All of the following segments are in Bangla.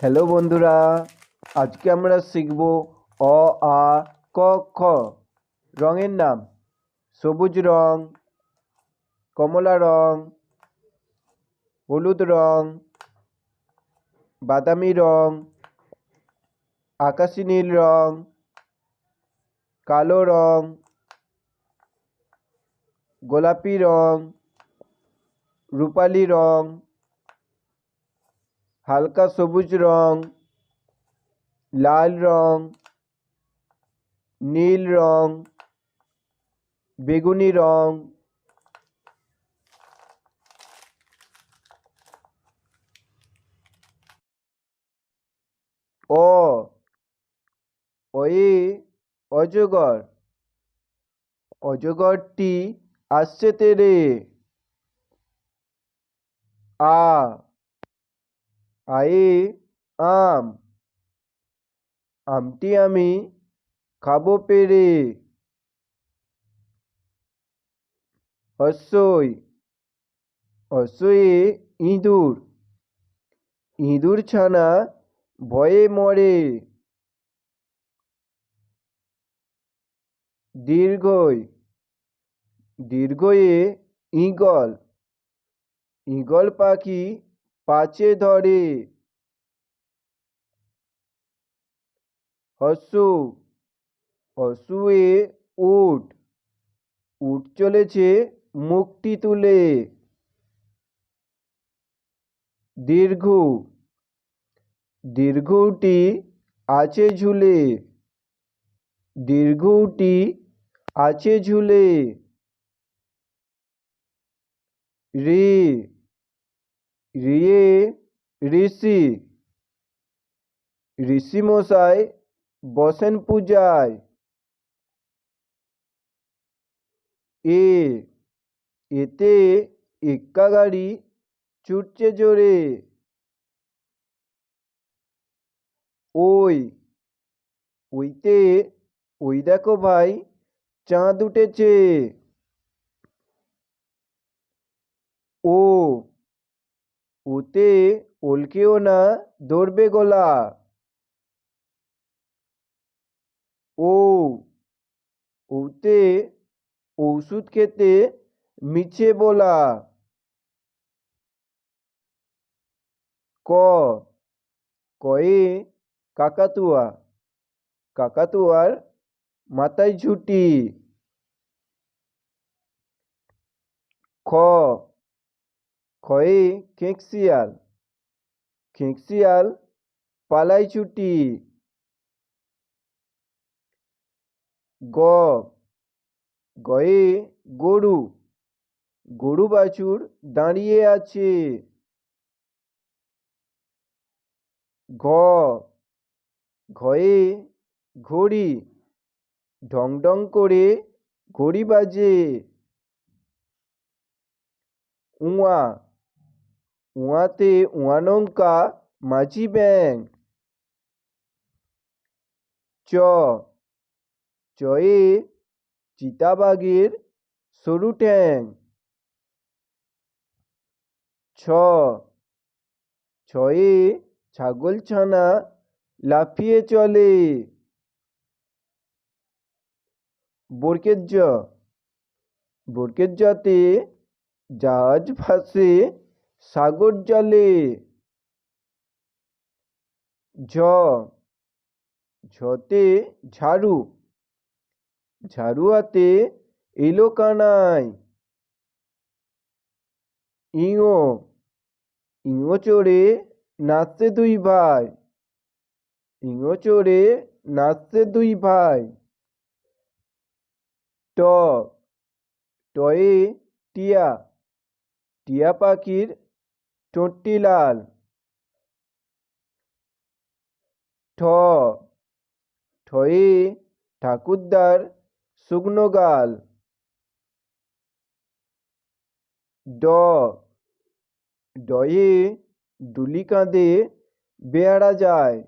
হ্যালো বন্ধুরা, আজকে আমরা শিখব অ, আ, ক, খ। রঙের নাম, সবুজ রং, কমলা রং, হলুদ রং, বাদামি রং, আকাশি নীল রং, কালো রং, গোলাপি রং, রূপালি রং হালকা সবুজ রং, লাল রং, নীল রং, বেগুনি রং। অ, অয়ে, অজগর। অজগরটি আসছে তেরে। আ আয়ে আম। আমটি আমি খাব পেরে। হস্যই। হস্যয়ে ইঁদুর। ইঁদুর ছানা ভয়ে মরে। দীর্ঘই। দীর্ঘয়ে ঈগল। ঈগল পাখি পাচে ধরে। হস্যু হস্যুয়ে উট উঠ চলেছে মুখটি তুলে। দীর্ঘ, দীর্ঘটি আছে ঝুলে। দীর্ঘটি আছে ঝুলে। রি রিয়ে, ঋষি ঋষি মশাই বসেন পূজায়। এ, এতে এক্কা গাড়ি ছুটছে জোরে। ওই, ওইতে, ওই দেখো ভাই, চাঁদ উঠেছে ও ওতে ওলকেও না ধরবে গলা। ও ওতে ওষুধ খেতে মিছে বলা। ক, কয়ে কাকাতুয়া, কাকাতুয়ার মাথায় ঝুঁটি। খ খয়ে খেঁকশিয়াল খেঁকশিয়াল পালাই ছুটি গ, গয়ে গরু গরু বাছুর দাঁড়িয়ে আছে, ঘ, ঘয়ে ঘড়ি ঢং ঢং করে ঘড়ি বাজে, উয়া উয়াতে উয়ানঙ্কা মাঝি ব্যাং চ চয়ে চিতাবাঘের সরু ঠ্যাং ছ ছয়ে ছাগলছানা লাফিয়ে চলে বরকের জ জাহাজ ভাসে সাগর জলে ঝ, ঝতে ঝাড়ু ঝাড়ু হাতে এলো কানাই ইঙো ইঙো চড়ে নাচছে দুই ভাই ইঙো চড়ে নাচছে দুই ভাই, ট, টয়ে টিয়া টিয়া পাখির ঠোঁটটি লাল ঠ। ঠয়ে ঠাকুরদার শুকনো গাল ড। ডয়ে ডুলি কাঁধে বেয়ারা যায়।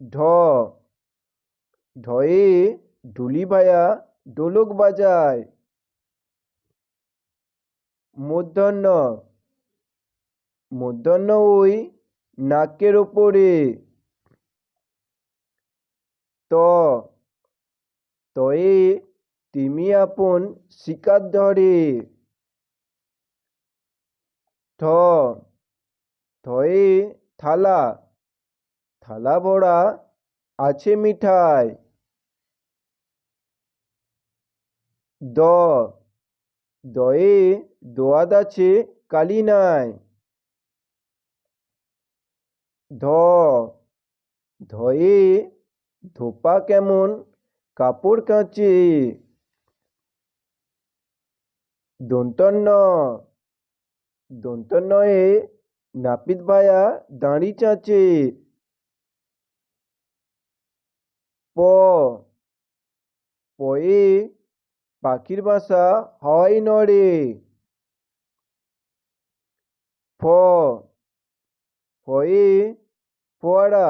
ঢ। ঢয়ে ঢুলি ভায়া ঢোলক বাজায়। মূর্ধন্য মূর্ধন্য ওই নাকের ওপরে ত। তয়ে তিমি আপন শিকার ধরে। থয়ে থালা। থালা ভরা আছে মিঠাই। দ। দয়ে দোয়াদ আছে, কালি নাই। ধ, ধয়ে ধোপা কেমন, কাপড় কাচে। দন্তন্য দন্তন্নয়ে নাপিত ভায়া দাঁড়ি চাচে। প, পয়ে পাখির বাসা হয় নড়ে। ফ, ফয়ে ফোয়ারা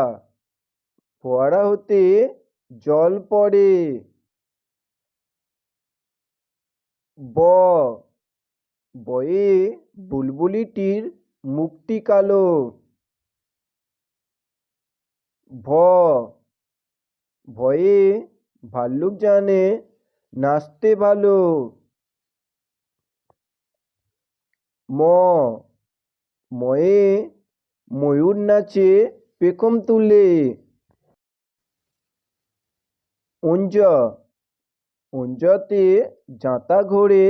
ফোয়ারা হতে জল পড়ে। ব, বয়ে বুলবুলিটির মুখটি কালো। ভ, ভয়ে ভাল্লুক জানে নাচতে ভালো। ম, ময়ে ময়ূর নাচে পেখম তুলে। অঞ্জ উঞ্জতে জাঁতা ঘোরে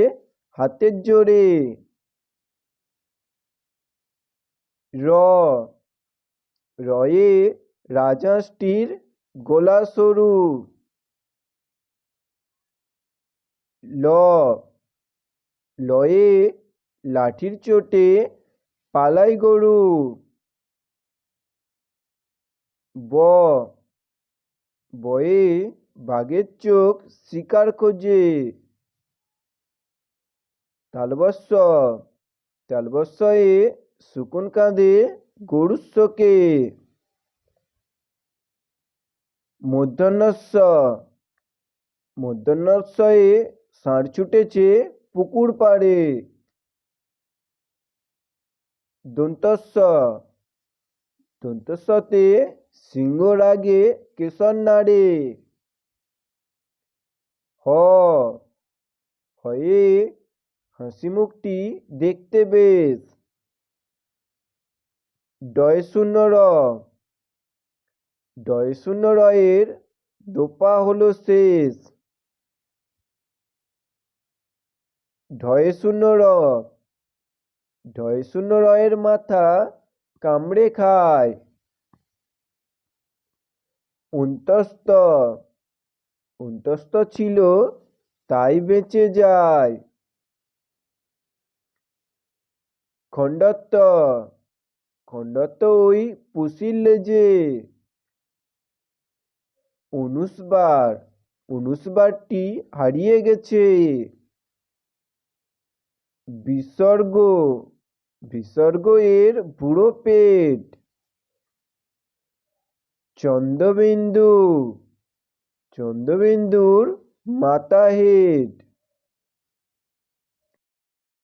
হাতের জোরে। র, রয়ে রাজহাঁসটির গলা সরু। ল, লয়ে লাঠির চোটে পালাই গরু। ব, বয়ে বাঘের চোখ শিকার খোঁজে। তালবস্য তালবস্যয়ে শুকুন কাঁধে গরুর শোকে। মূর্ধন্যস্য মূর্ধন্যস্যয়ে ষাঁড় ছুটেছে, পুকুর পাড়ে। দন্তস্য দন্তস্বতে সিংহ রাগে কেশর নাড়ে। হ। হয়ে হাসি মুখটি দেখতে বেশ। ডয় শূন্য র শূন্য রয়ের দোপা হলো শেষ। ঢয় শূন্য র ঢয় শূন্য রয়ের মাথা, কামড়ে খায় উন্তস্ত উন্তস্ত ছিল, তাই বেঁচে যায়। খণ্ডত্ব খণ্ডত্ব ওই পুষির লেজে অনুসবার অনুসবারটি হারিয়ে গেছে। বিসর্গ বিসর্গ এর বুড়ো পেট চন্দ্রবিন্দু চন্দ্রবিন্দুর মাথা হেড